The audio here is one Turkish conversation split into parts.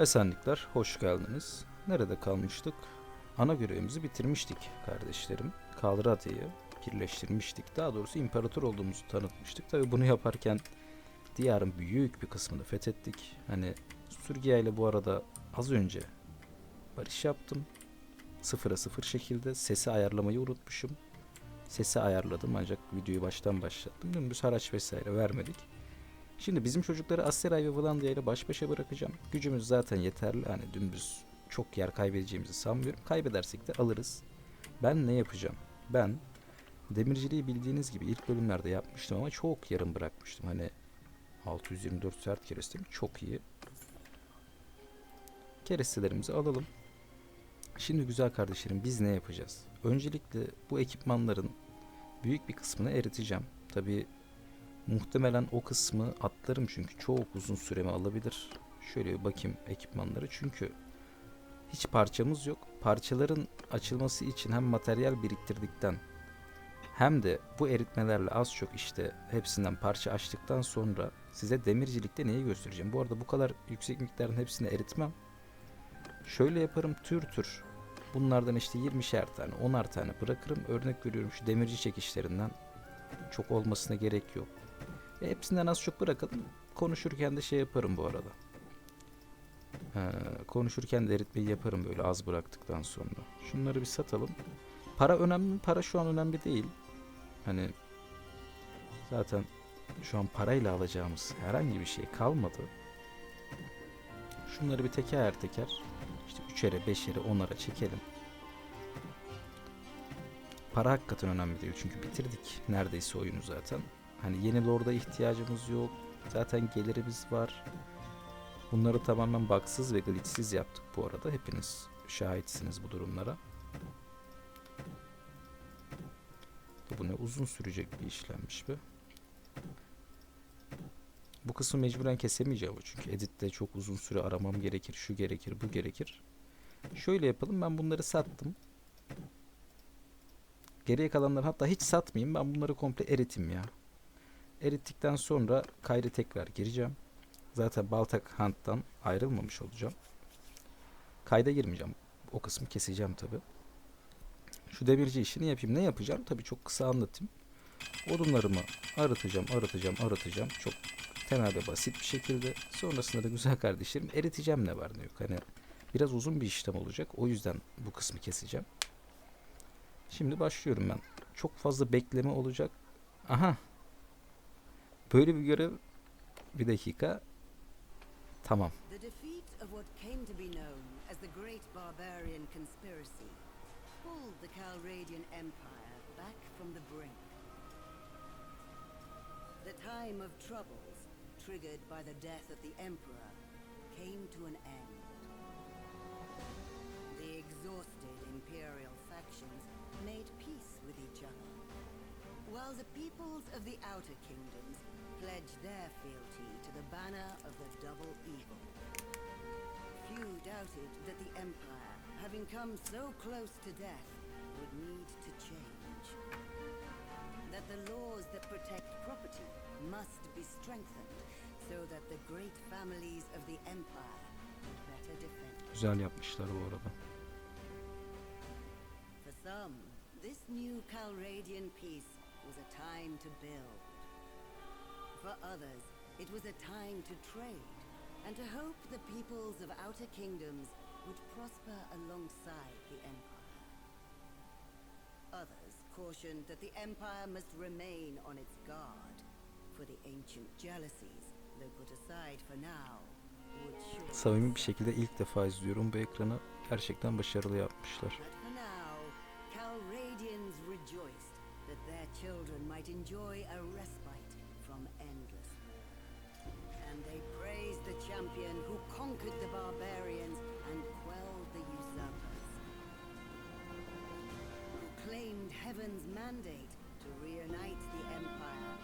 Esenlikler, hoş geldiniz. Nerede kalmıştık? Ana görevimizi bitirmiştik kardeşlerim. Kalradya'yı birleştirmiştik. Daha doğrusu imparator olduğumuzu tanıtmıştık. Tabi bunu yaparken diyarın büyük bir kısmını fethettik. Hani Sürgiya ile bu arada az önce barış yaptım. Sıfıra sıfır şekilde sesi ayarlamayı unutmuşum. Sesi ayarladım ancak videoyu baştan başlattım. Dümdüz haraç vesaire vermedik. Şimdi bizim çocukları Asteray ve Vlandia ile baş başa bırakacağım. Gücümüz zaten yeterli. Hani dümdüz çok yer kaybedeceğimizi sanmıyorum. Kaybedersek de alırız. Ben ne yapacağım? Ben demirciliği bildiğiniz gibi ilk bölümlerde yapmıştım ama çok yarım bırakmıştım. Hani 624 sert kerestemi çok iyi. Kerestelerimizi alalım. Şimdi güzel kardeşlerim biz ne yapacağız? Öncelikle bu ekipmanların büyük bir kısmını eriteceğim. Tabii Muhtemelen o kısmı atlarım çünkü çok uzun süremi alabilir. Şöyle bir bakayım ekipmanları çünkü hiç parçamız yok. Parçaların açılması için hem materyal biriktirdikten hem de bu eritmelerle az çok işte hepsinden parça açtıktan sonra size demircilikte neyi göstereceğim. Bu arada bu kadar yüksek miktarın hepsini eritmem. Şöyle yaparım tür tür. Bunlardan işte 20'şer tane, 10'ar tane bırakırım. Örnek veriyorum şu demirci çekişlerinden çok olmasına gerek yok. Hepsinden az çok bırakalım. Konuşurken de şey yaparım bu arada. Ee, konuşurken de eritmeyi yaparım böyle az bıraktıktan sonra. Şunları bir satalım. Para önemli? Para şu an önemli değil. Hani zaten şu an parayla alacağımız herhangi bir şey kalmadı. Şunları bir teker teker işte üçere, beşere, onlara çekelim. Para hakikaten önemli değil çünkü bitirdik neredeyse oyunu zaten. Hani yeni lorda ihtiyacımız yok. Zaten gelirimiz var. Bunları tamamen baksız ve glitchsiz yaptık bu arada. Hepiniz şahitsiniz bu durumlara. Bu ne uzun sürecek bir işlemmiş be. Bu kısmı mecburen kesemeyeceğim çünkü editte çok uzun süre aramam gerekir, şu gerekir, bu gerekir. Şöyle yapalım ben bunları sattım. Geriye kalanları hatta hiç satmayayım ben bunları komple eritim ya. Erittikten sonra kaydı tekrar gireceğim. Zaten Baltak Hunt'tan ayrılmamış olacağım. Kayda girmeyeceğim. O kısmı keseceğim tabi. Şu demirci işini yapayım. Ne yapacağım? Tabi çok kısa anlatayım. Odunlarımı arıtacağım, arıtacağım, arıtacağım. Çok temel ve basit bir şekilde. Sonrasında da güzel kardeşlerim eriteceğim ne var ne yok. Hani biraz uzun bir işlem olacak. O yüzden bu kısmı keseceğim. Şimdi başlıyorum ben. Çok fazla bekleme olacak. Aha Böyle bir görev bir dakika. Tamam. The defeat of what came to be known as the Great Barbarian Conspiracy pulled the Calradian Empire back from the brink. The time of troubles, triggered by the death of the Emperor, came to an end. The exhausted Imperial factions made peace with each other, while the peoples of the Outer Kingdoms pledged their fealty to the banner of the Double Eagle. Few doubted that the Empire, having come so close to death, would need to change. That the laws that protect property must be strengthened so that the great families of the Empire would better defend. Güzel yapmışlar bu arada. For some, this new Calradian peace was a time to build. For others, it was a time to trade and to hope the peoples of Outer Kingdoms would prosper alongside the Empire. Others cautioned that the Empire must remain on its guard, for the ancient jealousies, though put aside for now, Samimi bir şekilde ilk defa izliyorum bu ekranı. Gerçekten başarılı yapmışlar. Calradians rejoiced that their children might enjoy a respite they praised the champion who conquered the barbarians and quelled the usurpers. Who claimed heaven's mandate to reunite the empire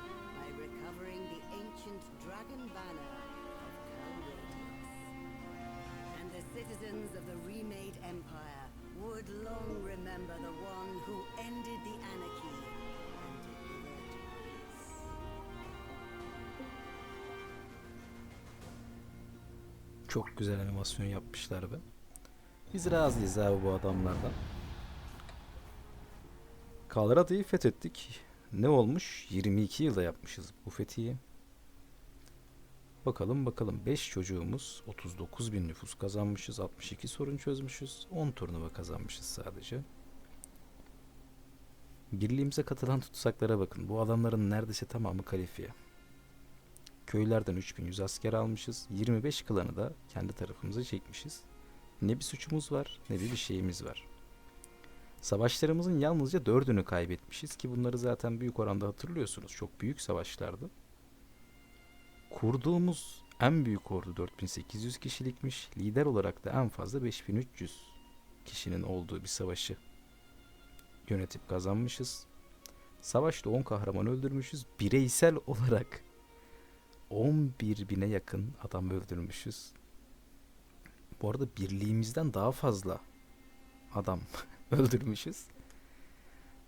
by recovering the ancient dragon banner of Calradius. And the citizens of the remade empire would long remember the one who ended the anarchy Çok güzel animasyon yapmışlar be. Biz razıyız abi bu adamlardan. Colorado'yu fethettik. Ne olmuş? 22 yılda yapmışız bu fethiyi. Bakalım bakalım 5 çocuğumuz 39 bin nüfus kazanmışız 62 sorun çözmüşüz 10 turnuva kazanmışız sadece. Birliğimize katılan tutsaklara bakın bu adamların neredeyse tamamı kalifiye. Köylerden 3100 asker almışız 25 klanı da kendi tarafımıza çekmişiz. Ne bir suçumuz var ne bir şeyimiz var. Savaşlarımızın yalnızca dördünü kaybetmişiz ki bunları zaten büyük oranda hatırlıyorsunuz. Çok büyük savaşlardı. Kurduğumuz en büyük ordu 4800 kişilikmiş. Lider olarak da en fazla 5300 kişinin olduğu bir savaşı yönetip kazanmışız. Savaşta 10 kahraman öldürmüşüz. Bireysel olarak 11 bine yakın adam öldürmüşüz. Bu arada birliğimizden daha fazla adam öldürmüşüz.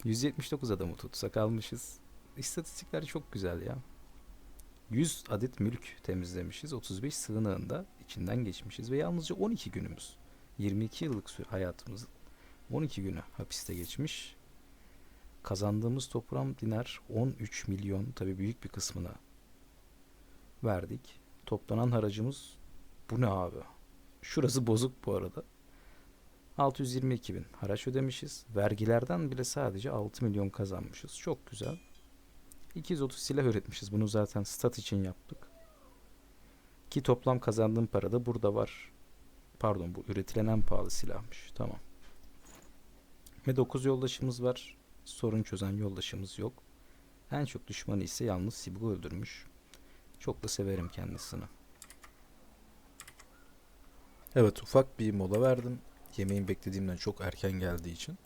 179 adamı tutsak almışız. İstatistikler çok güzel ya. 100 adet mülk temizlemişiz. 35 sığınağında içinden geçmişiz ve yalnızca 12 günümüz. 22 yıllık süre hayatımızın 12 günü hapiste geçmiş. Kazandığımız toplam dinar 13 milyon tabi büyük bir kısmına verdik. Toplanan haracımız bu ne abi? Şurası bozuk bu arada. 622 bin haraç ödemişiz. Vergilerden bile sadece 6 milyon kazanmışız. Çok güzel. 230 silah üretmişiz. Bunu zaten stat için yaptık. Ki toplam kazandığım para da burada var. Pardon bu üretilen en pahalı silahmış. Tamam. Ve 9 yoldaşımız var. Sorun çözen yoldaşımız yok. En çok düşmanı ise yalnız Sibgo öldürmüş. Çok da severim kendisini. Evet ufak bir mola verdim. Yemeğin beklediğimden çok erken geldiği için.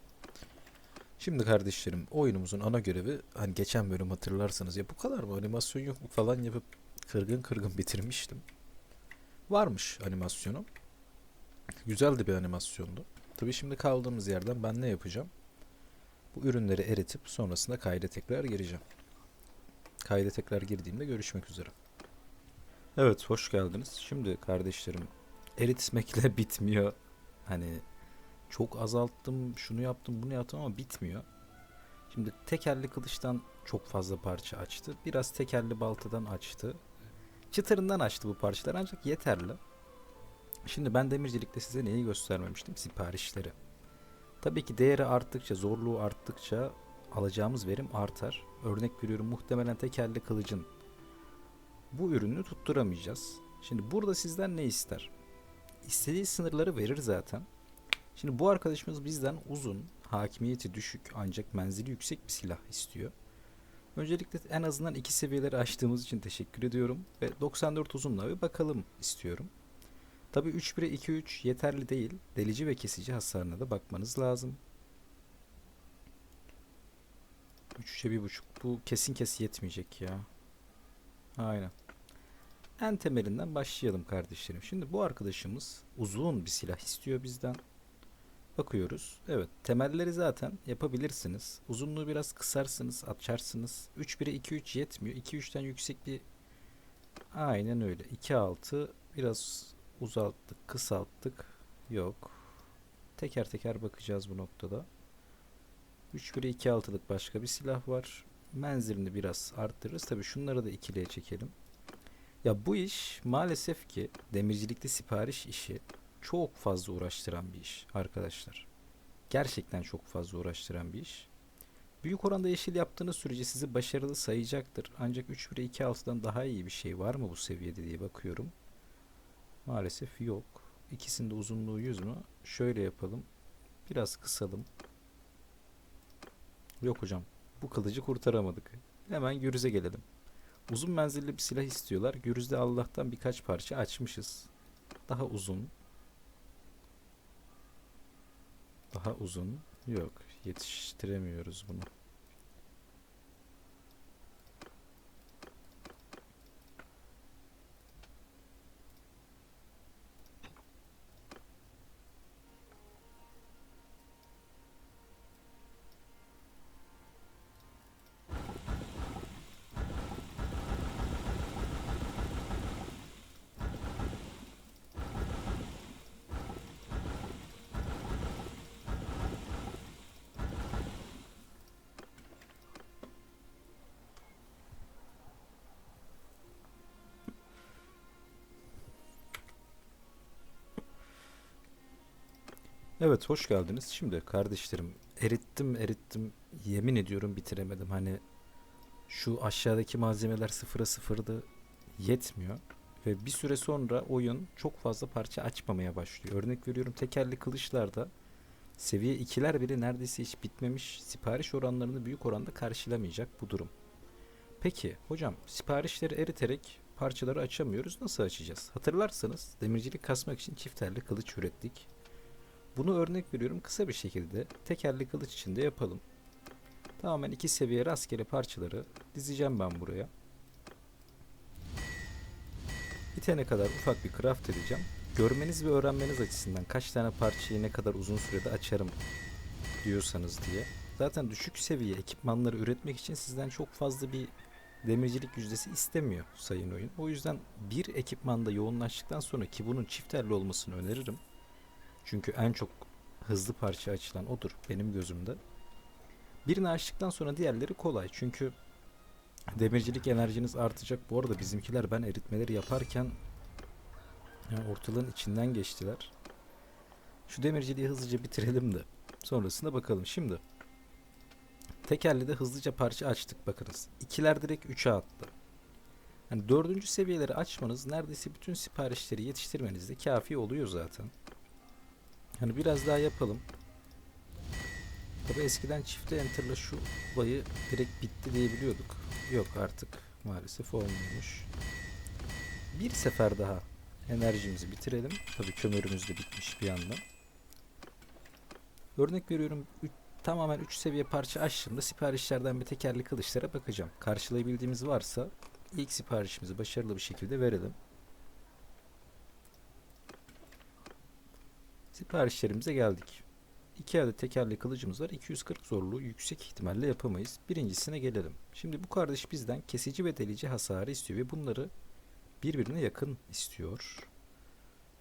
Şimdi kardeşlerim oyunumuzun ana görevi hani geçen bölüm hatırlarsanız ya bu kadar mı animasyon yok mu falan yapıp kırgın kırgın bitirmiştim. Varmış animasyonu. Güzel de bir animasyondu. Tabii şimdi kaldığımız yerden ben ne yapacağım? Bu ürünleri eritip sonrasında kayda tekrar gireceğim. Kayda tekrar girdiğimde görüşmek üzere. Evet hoş geldiniz. Şimdi kardeşlerim eritmekle bitmiyor. Hani çok azalttım, şunu yaptım, bunu yaptım ama bitmiyor. Şimdi tekerli kılıçtan çok fazla parça açtı. Biraz tekerli baltadan açtı. Çıtırından açtı bu parçalar ancak yeterli. Şimdi ben demircilikte size neyi göstermemiştim? Siparişleri. Tabii ki değeri arttıkça, zorluğu arttıkça alacağımız verim artar. Örnek veriyorum muhtemelen tekerli kılıcın bu ürünü tutturamayacağız. Şimdi burada sizden ne ister? İstediği sınırları verir zaten. Şimdi bu arkadaşımız bizden uzun, hakimiyeti düşük ancak menzili yüksek bir silah istiyor. Öncelikle en azından iki seviyeleri aştığımız için teşekkür ediyorum ve 94 uzunla bir bakalım istiyorum. Tabi 3 1'e 2 3 yeterli değil. Delici ve kesici hasarına da bakmanız lazım. 3 3'e 1.5 bu kesin kes yetmeyecek ya. Aynen. En temelinden başlayalım kardeşlerim. Şimdi bu arkadaşımız uzun bir silah istiyor bizden. Bakıyoruz. Evet temelleri zaten yapabilirsiniz. Uzunluğu biraz kısarsınız, açarsınız. 3 1'e 2 3 yetmiyor. 2 3'ten yüksek bir Aynen öyle. 2 6 biraz uzalttık, kısalttık. Yok. Teker teker bakacağız bu noktada. 3 1'e 2 6'lık başka bir silah var. Menzilini biraz arttırırız. Tabii şunları da ikiliye çekelim. Ya bu iş maalesef ki demircilikte sipariş işi çok fazla uğraştıran bir iş arkadaşlar. Gerçekten çok fazla uğraştıran bir iş. Büyük oranda yeşil yaptığınız sürece sizi başarılı sayacaktır. Ancak 3 1'e 2 6'dan daha iyi bir şey var mı bu seviyede diye bakıyorum. Maalesef yok. İkisinde uzunluğu 100 mü? Şöyle yapalım. Biraz kısalım. Yok hocam. Bu kılıcı kurtaramadık. Hemen Gürüz'e gelelim. Uzun menzilli bir silah istiyorlar. Gürüz'de Allah'tan birkaç parça açmışız. Daha uzun. Daha uzun. Yok. Yetiştiremiyoruz bunu. Evet hoş geldiniz. Şimdi kardeşlerim erittim erittim yemin ediyorum bitiremedim. Hani şu aşağıdaki malzemeler sıfıra sıfırdı yetmiyor. Ve bir süre sonra oyun çok fazla parça açmamaya başlıyor. Örnek veriyorum tekerli kılıçlarda seviye 2'ler bile neredeyse hiç bitmemiş. Sipariş oranlarını büyük oranda karşılamayacak bu durum. Peki hocam siparişleri eriterek parçaları açamıyoruz. Nasıl açacağız? Hatırlarsanız demircilik kasmak için çifterli kılıç ürettik. Bunu örnek veriyorum kısa bir şekilde tekerli kılıç içinde yapalım. Tamamen iki seviye rastgele parçaları dizeceğim ben buraya. Bitene kadar ufak bir craft edeceğim. Görmeniz ve öğrenmeniz açısından kaç tane parçayı ne kadar uzun sürede açarım diyorsanız diye. Zaten düşük seviye ekipmanları üretmek için sizden çok fazla bir demircilik yüzdesi istemiyor sayın oyun. O yüzden bir ekipmanda yoğunlaştıktan sonra ki bunun çifterli olmasını öneririm. Çünkü en çok hızlı parça açılan odur benim gözümde. Birini açtıktan sonra diğerleri kolay. Çünkü demircilik enerjiniz artacak. Bu arada bizimkiler ben eritmeleri yaparken yani ortalığın içinden geçtiler. Şu demirciliği hızlıca bitirelim de sonrasında bakalım. Şimdi tekerli de hızlıca parça açtık bakınız. İkiler direkt 3'e attı. Yani dördüncü seviyeleri açmanız neredeyse bütün siparişleri yetiştirmenizde kafi oluyor zaten. Hani biraz daha yapalım. Tabi eskiden çifte enter'la şu olayı direkt bitti diyebiliyorduk. Yok artık maalesef olmuyormuş. Bir sefer daha enerjimizi bitirelim. Tabi kömürümüz de bitmiş bir yandan. Örnek veriyorum tamamen 3 seviye parça açtığımda siparişlerden bir tekerli kılıçlara bakacağım. Karşılayabildiğimiz varsa ilk siparişimizi başarılı bir şekilde verelim. Siparişlerimize geldik. 2 adet tekerli kılıcımız var. 240 zorluğu yüksek ihtimalle yapamayız. Birincisine gelelim. Şimdi bu kardeş bizden kesici ve delici hasarı istiyor ve bunları birbirine yakın istiyor.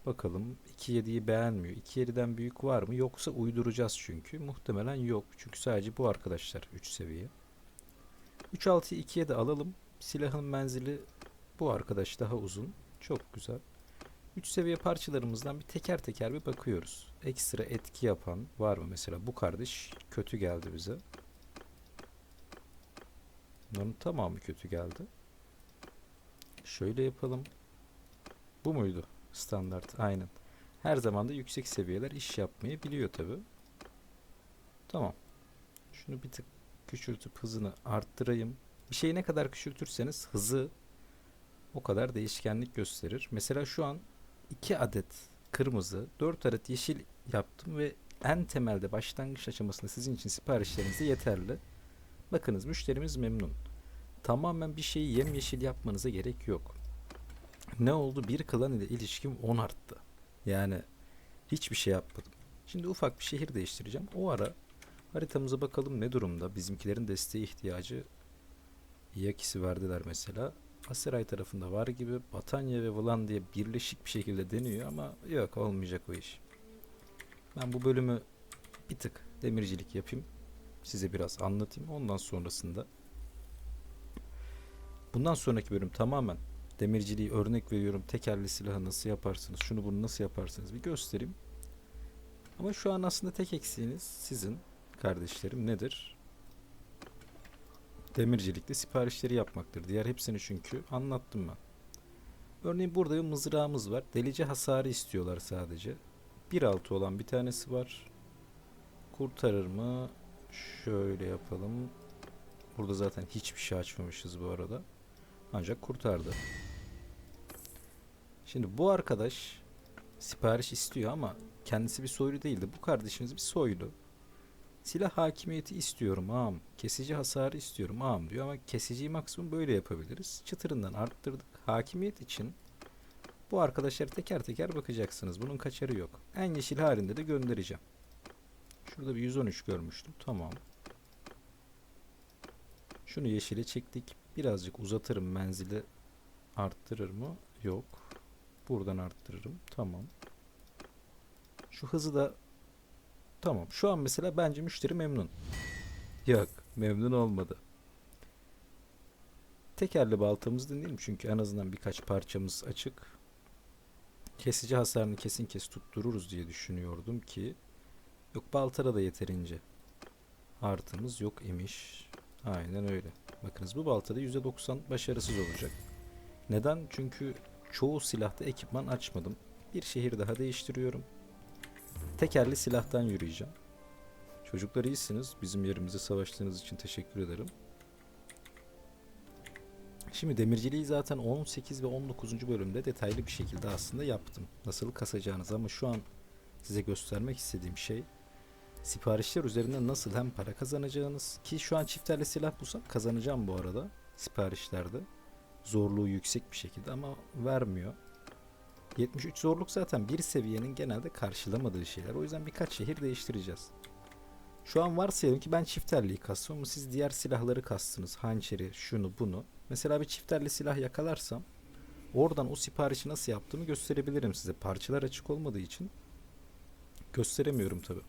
Bakalım 2.7'yi beğenmiyor. 2.7'den büyük var mı? Yoksa uyduracağız çünkü. Muhtemelen yok. Çünkü sadece bu arkadaşlar 3 seviye. 3.6'yı 2'ye de alalım. Silahın menzili bu arkadaş daha uzun. Çok güzel. 3 seviye parçalarımızdan bir teker teker bir bakıyoruz. Ekstra etki yapan var mı mesela? Bu kardeş kötü geldi bize. Bunların tamamı kötü geldi. Şöyle yapalım. Bu muydu? Standart. Aynen. Her zaman da yüksek seviyeler iş yapmayı biliyor tabi. Tamam. Şunu bir tık küçültüp hızını arttırayım. Bir şeyi ne kadar küçültürseniz hızı o kadar değişkenlik gösterir. Mesela şu an 2 adet kırmızı, 4 adet yeşil yaptım ve en temelde başlangıç aşamasında sizin için siparişlerinize yeterli. Bakınız müşterimiz memnun. Tamamen bir şeyi yemyeşil yapmanıza gerek yok. Ne oldu? Bir klan ile ilişkim 10 arttı. Yani hiçbir şey yapmadım. Şimdi ufak bir şehir değiştireceğim. O ara haritamıza bakalım ne durumda. Bizimkilerin desteğe ihtiyacı Yakisi verdiler mesela. Aseray tarafında var gibi Batanya ve Vlan diye birleşik bir şekilde deniyor ama yok olmayacak o iş. Ben bu bölümü bir tık demircilik yapayım. Size biraz anlatayım. Ondan sonrasında bundan sonraki bölüm tamamen demirciliği örnek veriyorum. Tekerli silahı nasıl yaparsınız? Şunu bunu nasıl yaparsınız? Bir göstereyim. Ama şu an aslında tek eksiğiniz sizin kardeşlerim nedir? Demircilikte siparişleri yapmaktır. Diğer hepsini çünkü anlattım ben. Örneğin burada bir mızrağımız var. Delici hasarı istiyorlar sadece. 1.6 olan bir tanesi var. Kurtarır mı? Şöyle yapalım. Burada zaten hiçbir şey açmamışız bu arada. Ancak kurtardı. Şimdi bu arkadaş sipariş istiyor ama kendisi bir soylu değildi. Bu kardeşimiz bir soylu. Silah hakimiyeti istiyorum ağam. Kesici hasarı istiyorum ağam diyor ama kesiciyi maksimum böyle yapabiliriz. Çıtırından arttırdık. Hakimiyet için bu arkadaşları teker teker bakacaksınız. Bunun kaçarı yok. En yeşil halinde de göndereceğim. Şurada bir 113 görmüştüm. Tamam. Şunu yeşile çektik. Birazcık uzatırım menzili arttırır mı? Yok. Buradan arttırırım. Tamam. Şu hızı da Tamam. Şu an mesela bence müşteri memnun. Yok. Memnun olmadı. Tekerli baltamızı dinleyelim çünkü en azından birkaç parçamız açık. Kesici hasarını kesin kes tuttururuz diye düşünüyordum ki Yok baltara da yeterince. Artımız yok imiş. Aynen öyle. Bakınız bu baltada %90 başarısız olacak. Neden? Çünkü çoğu silahta ekipman açmadım. Bir şehir daha değiştiriyorum. Tekerli silahtan yürüyeceğim. Çocuklar iyisiniz. Bizim yerimize savaştığınız için teşekkür ederim. Şimdi demirciliği zaten 18 ve 19. bölümde detaylı bir şekilde aslında yaptım. Nasıl kasacağınız ama şu an size göstermek istediğim şey siparişler üzerinden nasıl hem para kazanacağınız ki şu an çiftlerle silah bulsam kazanacağım bu arada siparişlerde. Zorluğu yüksek bir şekilde ama vermiyor. 73 zorluk zaten bir seviyenin genelde karşılamadığı şeyler. O yüzden birkaç şehir değiştireceğiz. Şu an varsayalım ki ben çifterliği ama siz diğer silahları kastınız. Hançeri, şunu, bunu. Mesela bir çifterli silah yakalarsam oradan o siparişi nasıl yaptığımı gösterebilirim size. Parçalar açık olmadığı için gösteremiyorum tabi.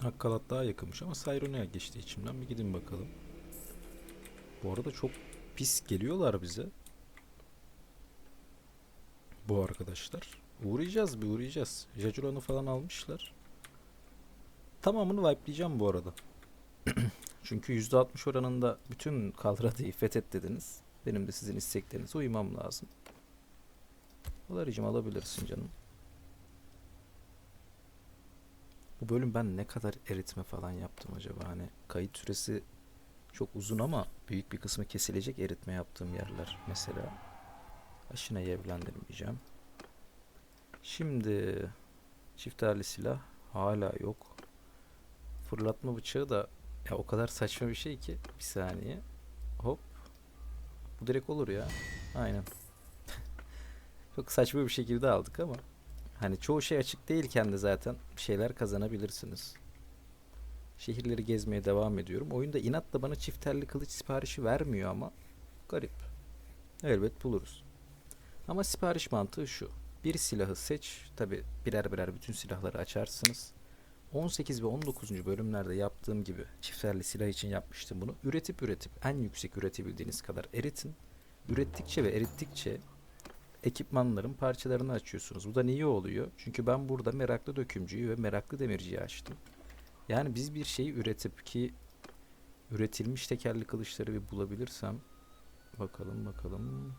Hakkalat daha yakınmış ama Sayrona'ya geçti içimden. Bir gidin bakalım. Bu arada çok pis geliyorlar bize. Bu arkadaşlar. Uğrayacağız bir uğrayacağız. Jajuran'ı falan almışlar. Tamamını wipe'layacağım bu arada. Çünkü %60 oranında bütün Kalrada'yı fethet dediniz. Benim de sizin isteklerinize uymam lazım. Valaricim alabilirsin canım. Bu bölüm ben ne kadar eritme falan yaptım acaba? Hani kayıt süresi çok uzun ama büyük bir kısmı kesilecek eritme yaptığım yerler mesela. Aşınayı evlendirmeyeceğim. Şimdi çifterli silah hala yok. Fırlatma bıçağı da ya o kadar saçma bir şey ki bir saniye. Hop. Bu direkt olur ya. Aynen. Çok saçma bir şekilde aldık ama hani çoğu şey açık değilken de zaten bir şeyler kazanabilirsiniz. Şehirleri gezmeye devam ediyorum. Oyunda inatla bana çifterli kılıç siparişi vermiyor ama garip. Elbet buluruz. Ama sipariş mantığı şu. Bir silahı seç. Tabi birer birer bütün silahları açarsınız. 18 ve 19. bölümlerde yaptığım gibi çifterli silah için yapmıştım bunu. Üretip üretip en yüksek üretebildiğiniz kadar eritin. Ürettikçe ve erittikçe ekipmanların parçalarını açıyorsunuz. Bu da niye oluyor? Çünkü ben burada meraklı dökümcüyü ve meraklı demirciyi açtım. Yani biz bir şeyi üretip ki üretilmiş tekerli kılıçları bir bulabilirsem bakalım bakalım.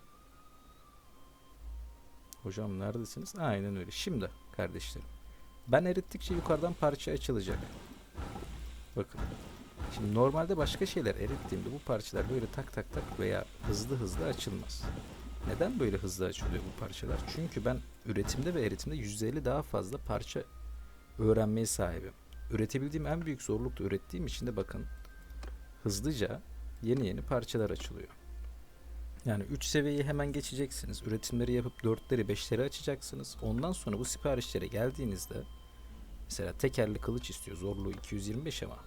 Hocam neredesiniz? Aynen öyle. Şimdi kardeşlerim. Ben erittikçe yukarıdan parça açılacak. Bakın. Şimdi normalde başka şeyler erittiğimde bu parçalar böyle tak tak tak veya hızlı hızlı açılmaz. Neden böyle hızlı açılıyor bu parçalar? Çünkü ben üretimde ve eritimde %50 daha fazla parça öğrenmeye sahibim. Üretebildiğim en büyük zorlukta ürettiğim için de bakın hızlıca yeni yeni parçalar açılıyor. Yani 3 seviyeyi hemen geçeceksiniz. Üretimleri yapıp 4'leri 5'leri açacaksınız. Ondan sonra bu siparişlere geldiğinizde mesela tekerli kılıç istiyor. Zorluğu 225 ama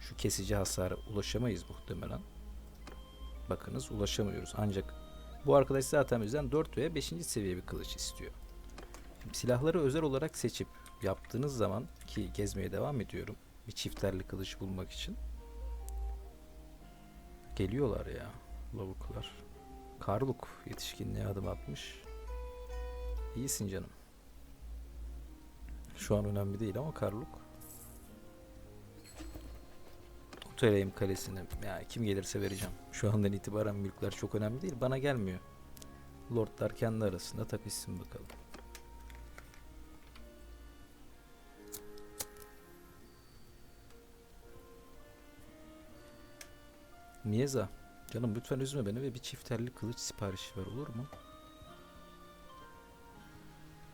şu kesici hasara ulaşamayız muhtemelen. Bakınız ulaşamıyoruz. Ancak bu arkadaş zaten bizden 4 veya 5. seviye bir kılıç istiyor. Şimdi silahları özel olarak seçip yaptığınız zaman ki gezmeye devam ediyorum. Bir çifterli kılıç bulmak için. Geliyorlar ya lavuklar. Karluk yetişkinliğe adım atmış. İyisin canım. Şu an önemli değil ama Karluk. Uteleyim kalesini. Ya kim gelirse vereceğim. Şu andan itibaren mülkler çok önemli değil. Bana gelmiyor. Lordlar kendi arasında tapışsın bakalım. Miyeza. Canım lütfen üzme beni ve bir çifterli kılıç siparişi ver olur mu?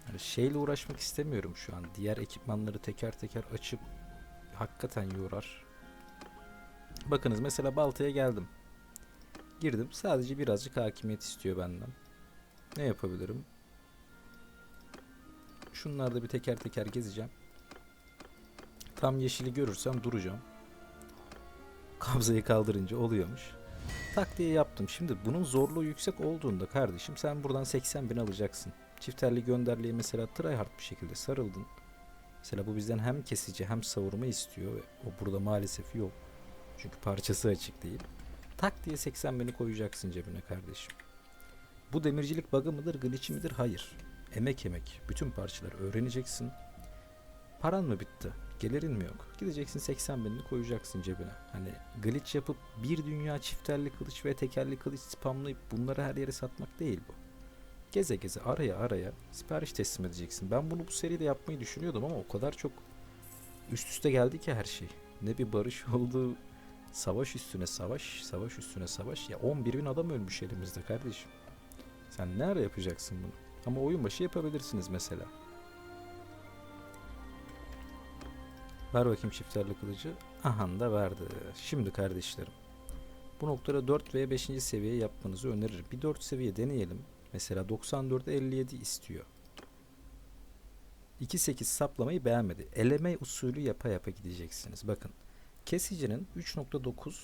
Yani şeyle uğraşmak istemiyorum şu an. Diğer ekipmanları teker teker açıp hakikaten yorar. Bakınız mesela baltaya geldim. Girdim. Sadece birazcık hakimiyet istiyor benden. Ne yapabilirim? Şunlarda bir teker teker gezeceğim. Tam yeşili görürsem duracağım. Kabzayı kaldırınca oluyormuş. Tak diye yaptım. Şimdi bunun zorluğu yüksek olduğunda kardeşim sen buradan 80 bin alacaksın. Çifterli gönderliğe mesela tryhard bir şekilde sarıldın. Mesela bu bizden hem kesici hem savurma istiyor o burada maalesef yok. Çünkü parçası açık değil. Tak diye 80 bini koyacaksın cebine kardeşim. Bu demircilik bug'ı mıdır, glitch midir? Hayır. Emek emek. Bütün parçaları öğreneceksin. Paran mı bitti? Gelirin mi yok? Gideceksin 80 binini koyacaksın cebine. Hani glitch yapıp bir dünya çifterli kılıç ve tekerli kılıç spamlayıp bunları her yere satmak değil bu. Geze geze araya araya sipariş teslim edeceksin. Ben bunu bu seride yapmayı düşünüyordum ama o kadar çok üst üste geldi ki her şey. Ne bir barış oldu, savaş üstüne savaş, savaş üstüne savaş. Ya 11 bin adam ölmüş elimizde kardeşim. Sen ne ara yapacaksın bunu? Ama oyun başı yapabilirsiniz mesela. Ver bakayım çifterli kılıcı. Aha da verdi. Şimdi kardeşlerim. Bu noktada 4 veya 5. seviye yapmanızı öneririm. Bir 4 seviye deneyelim. Mesela 94'e 57 istiyor. 2.8 saplamayı beğenmedi. Eleme usulü yapa yapa gideceksiniz. Bakın. Kesicinin 3.9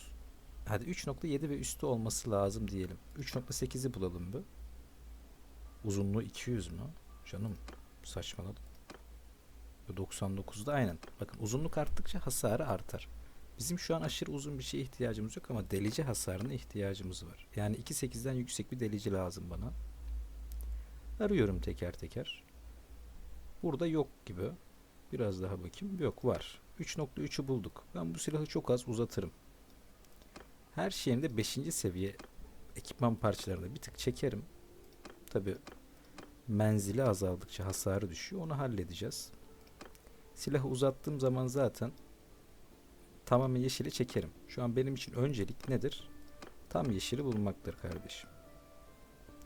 hadi 3.7 ve üstü olması lazım diyelim. 3.8'i bulalım bu. Uzunluğu 200 mü? Canım saçmaladım. 99'da aynen. Bakın uzunluk arttıkça hasarı artar. Bizim şu an aşırı uzun bir şeye ihtiyacımız yok ama delici hasarına ihtiyacımız var. Yani 2.8'den yüksek bir delici lazım bana. Arıyorum teker teker. Burada yok gibi. Biraz daha bakayım. Yok var. 3.3'ü bulduk. Ben bu silahı çok az uzatırım. Her şeyinde 5. seviye ekipman parçalarını bir tık çekerim. Tabi menzili azaldıkça hasarı düşüyor. Onu halledeceğiz. Silahı uzattığım zaman zaten tamamen yeşili çekerim. Şu an benim için öncelik nedir? Tam yeşili bulmaktır kardeşim.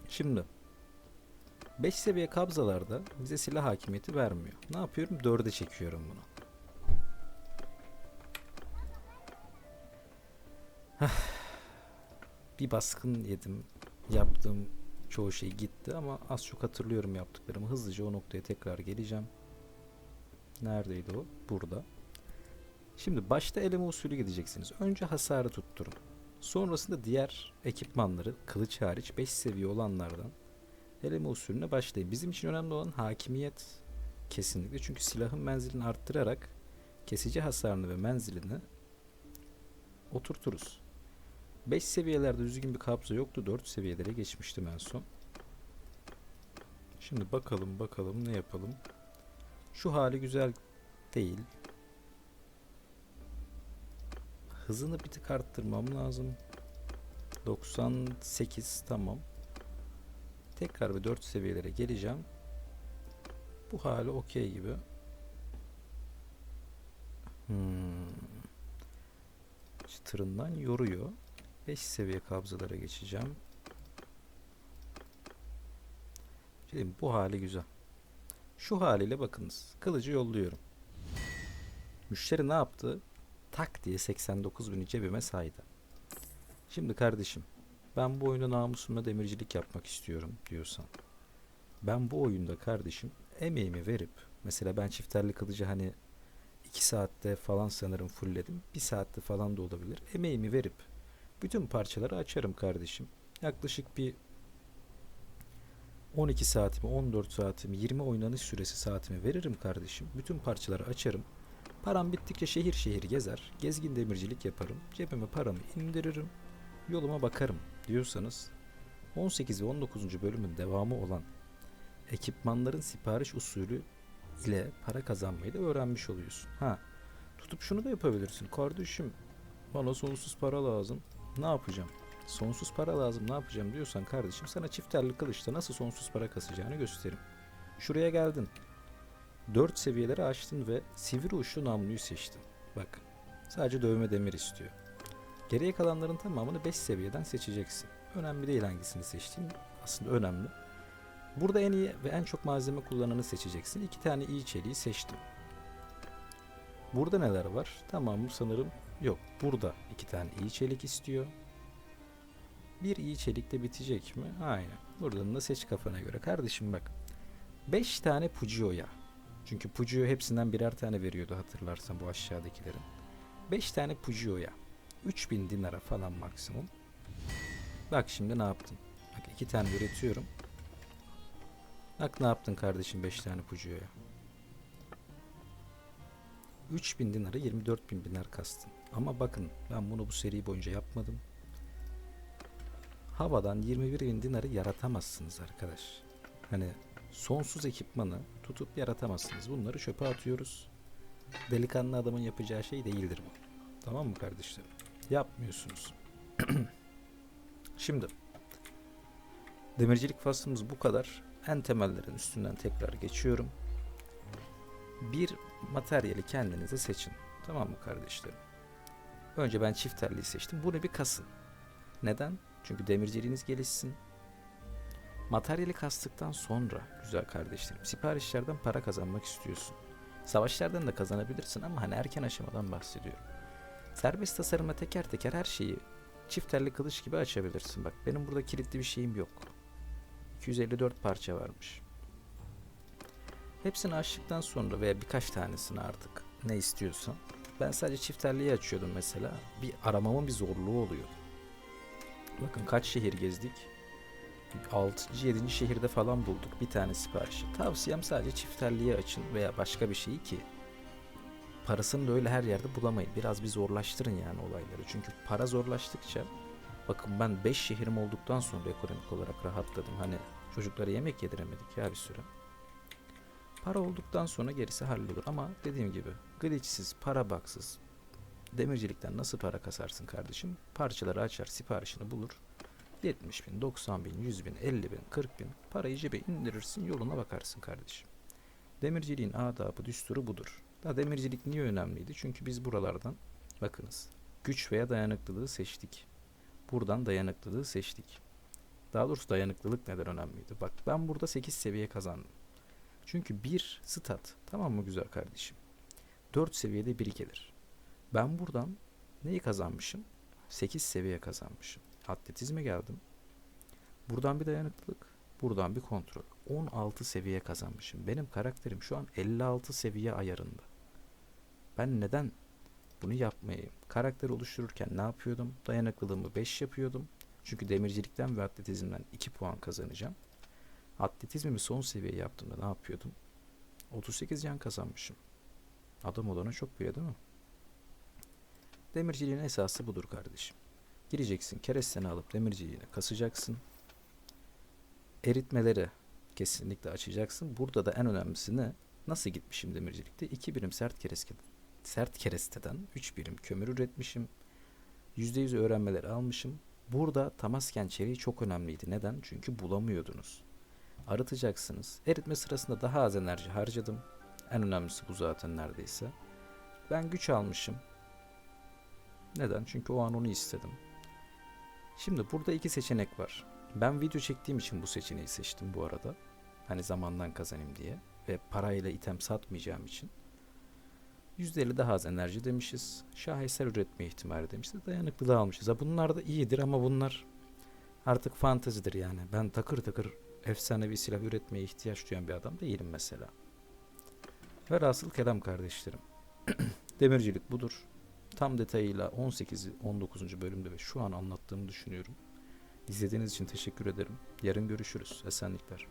Şimdi 5 seviye kabzalarda bize silah hakimiyeti vermiyor. Ne yapıyorum? 4'e çekiyorum bunu. Bir baskın yedim. Yaptığım çoğu şey gitti ama az çok hatırlıyorum yaptıklarımı. Hızlıca o noktaya tekrar geleceğim. Neredeydi o? Burada. Şimdi başta eleme usulü gideceksiniz. Önce hasarı tutturun. Sonrasında diğer ekipmanları kılıç hariç 5 seviye olanlardan eleme usulüne başlayın. Bizim için önemli olan hakimiyet kesinlikle. Çünkü silahın menzilini arttırarak kesici hasarını ve menzilini oturturuz. 5 seviyelerde düzgün bir kabza yoktu. 4 seviyelere geçmiştim en son. Şimdi bakalım bakalım ne yapalım. Şu hali güzel değil. Hızını bir tık arttırmam lazım. 98 tamam. Tekrar bir 4 seviyelere geleceğim. Bu hali okey gibi. Hmm. Çıtırından yoruyor. 5 seviye kabzalara geçeceğim. Şimdi bu hali güzel. Şu haliyle bakınız. Kılıcı yolluyorum. Müşteri ne yaptı? Tak diye 89 bini cebime saydı. Şimdi kardeşim ben bu oyunda namusumla demircilik yapmak istiyorum diyorsan. Ben bu oyunda kardeşim emeğimi verip mesela ben çifterli kılıcı hani 2 saatte falan sanırım fullledim. 1 saatte falan da olabilir. Emeğimi verip bütün parçaları açarım kardeşim. Yaklaşık bir 12 saatimi, 14 saatimi, 20 oynanış süresi saatimi veririm kardeşim. Bütün parçaları açarım. Param bittikçe şehir şehir gezer. Gezgin demircilik yaparım. Cebime paramı indiririm. Yoluma bakarım diyorsanız 18 ve 19. bölümün devamı olan ekipmanların sipariş usulü ile para kazanmayı da öğrenmiş oluyorsun. Ha, tutup şunu da yapabilirsin. Kardeşim bana sonsuz para lazım. Ne yapacağım? Sonsuz para lazım ne yapacağım diyorsan kardeşim sana çifterli kılıçta nasıl sonsuz para kasacağını göstereyim. Şuraya geldin. 4 seviyeleri açtın ve sivri uçlu namluyu seçtin. Bak sadece dövme demir istiyor. Geriye kalanların tamamını 5 seviyeden seçeceksin. Önemli değil hangisini seçtiğin aslında önemli. Burada en iyi ve en çok malzeme kullananı seçeceksin. İki tane iyi çeliği seçtim. Burada neler var? Tamam sanırım yok. Burada iki tane iyi çelik istiyor. Bir iyi çelik de bitecek mi? Aynen. Buradan da seç kafana göre. Kardeşim bak. 5 tane Pugio'ya. Çünkü Pugio hepsinden birer tane veriyordu hatırlarsan bu aşağıdakilerin. 5 tane Pugio'ya. 3000 dinara falan maksimum. Bak şimdi ne yaptım. Bak iki tane üretiyorum. Bak ne yaptın kardeşim 5 tane Pugio'ya. 3000 dinara 24000 dinar kastın. Ama bakın ben bunu bu seri boyunca yapmadım. Havadan 21 bin dinarı yaratamazsınız arkadaş. Hani sonsuz ekipmanı tutup yaratamazsınız. Bunları çöpe atıyoruz. delikanlı adamın yapacağı şey değildir bu. Tamam mı kardeşlerim? Yapmıyorsunuz. Şimdi demircilik faslımız bu kadar. En temellerin üstünden tekrar geçiyorum. Bir materyali kendinize seçin. Tamam mı kardeşlerim? Önce ben çift telliyi seçtim. Bunu bir kasın. Neden? Çünkü demirciliğiniz gelişsin. Materyali kastıktan sonra güzel kardeşlerim siparişlerden para kazanmak istiyorsun. Savaşlardan da kazanabilirsin ama hani erken aşamadan bahsediyorum. Serbest tasarımla teker teker her şeyi çift telli kılıç gibi açabilirsin. Bak benim burada kilitli bir şeyim yok. 254 parça varmış. Hepsini açtıktan sonra veya birkaç tanesini artık ne istiyorsan. Ben sadece çift telliyi açıyordum mesela. Bir aramamın bir zorluğu oluyor. Bakın kaç şehir gezdik. 6. 7. şehirde falan bulduk bir tane siparişi. Tavsiyem sadece çifterliği açın veya başka bir şeyi ki parasını da öyle her yerde bulamayın. Biraz bir zorlaştırın yani olayları. Çünkü para zorlaştıkça bakın ben 5 şehrim olduktan sonra ekonomik olarak rahatladım. Hani çocuklara yemek yediremedik ya bir süre. Para olduktan sonra gerisi hallolur ama dediğim gibi glitchsiz, para baksız demircilikten nasıl para kasarsın kardeşim? Parçaları açar, siparişini bulur. 70 bin, 90 bin, 100 bin, 50 bin, 40 bin parayı cebe indirirsin yoluna bakarsın kardeşim. Demirciliğin adabı, düsturu budur. Da demircilik niye önemliydi? Çünkü biz buralardan bakınız güç veya dayanıklılığı seçtik. Buradan dayanıklılığı seçtik. Daha doğrusu dayanıklılık neden önemliydi? Bak ben burada 8 seviye kazandım. Çünkü bir stat tamam mı güzel kardeşim? 4 seviyede biri gelir. Ben buradan neyi kazanmışım? 8 seviye kazanmışım. Atletizme geldim. Buradan bir dayanıklılık, buradan bir kontrol. 16 seviye kazanmışım. Benim karakterim şu an 56 seviye ayarında. Ben neden bunu yapmayayım? Karakter oluştururken ne yapıyordum? Dayanıklılığımı 5 yapıyordum. Çünkü demircilikten ve atletizmden 2 puan kazanacağım. Atletizmimi son seviye yaptığımda ne yapıyordum? 38 can kazanmışım. Adam olana çok bile değil mi? Demirciliğin esası budur kardeşim. Gireceksin keresteni alıp demirciliğine kasacaksın. Eritmeleri kesinlikle açacaksın. Burada da en önemlisi ne? Nasıl gitmişim demircilikte? 2 birim sert kereste, sert keresteden 3 birim kömür üretmişim. %100 öğrenmeleri almışım. Burada tamasken çeliği çok önemliydi. Neden? Çünkü bulamıyordunuz. Arıtacaksınız. Eritme sırasında daha az enerji harcadım. En önemlisi bu zaten neredeyse. Ben güç almışım. Neden? Çünkü o an onu istedim. Şimdi burada iki seçenek var. Ben video çektiğim için bu seçeneği seçtim bu arada. Hani zamandan kazanayım diye. Ve parayla item satmayacağım için. %50 daha az enerji demişiz. Şaheser üretme ihtimali demişiz. Dayanıklılığı almışız. Ha bunlar da iyidir ama bunlar artık fantezidir yani. Ben takır takır efsanevi silah üretmeye ihtiyaç duyan bir adam değilim mesela. Velhasıl kelam kardeşlerim. Demircilik budur. Tam detayıyla 18. 19. bölümde ve şu an anlattığımı düşünüyorum. İzlediğiniz için teşekkür ederim. Yarın görüşürüz. Esenlikler.